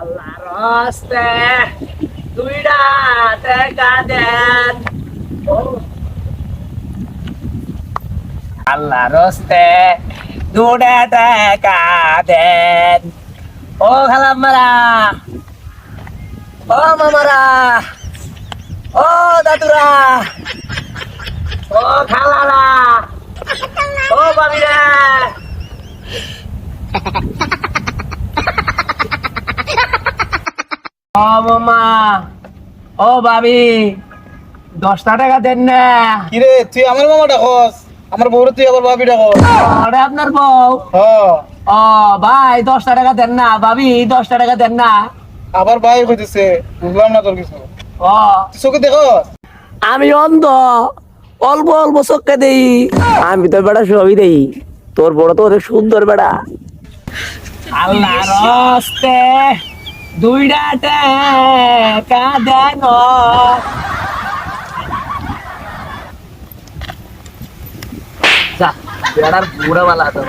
আল্লাহর হস্তে দুইটা টাকা দেন। আল্লাহর হস্তে দুটা টাকা দেন। ও খালাম্মারা ও মামারা, ও দাদুরা, ও খালারা, ও বাবিরা। ও মামা ও ভাবি দশটা টাকা দেন না। কিরে তুই আমার মামা ডাকস? আমার বউরে তুই আবার ভাবি ডাকস? ওরে আপনার বউ? ও ভাই দশটা টাকা দেন না ভাবি দশটা টাকা দেন না। আবার ভাই কইতেছে বুঝলাম না তোর কিছু। ও। চোখে দেখস? আমি অন্ধ অল্প অল্প চোখে দেই। আমি তো বেড়া সবই দেই। তোর বড় তো অনেক সুন্দর বেড়া। আল্লাহ রস্তে দুইটা টাকা দেন যা বেড়ার বুড়া বালা তো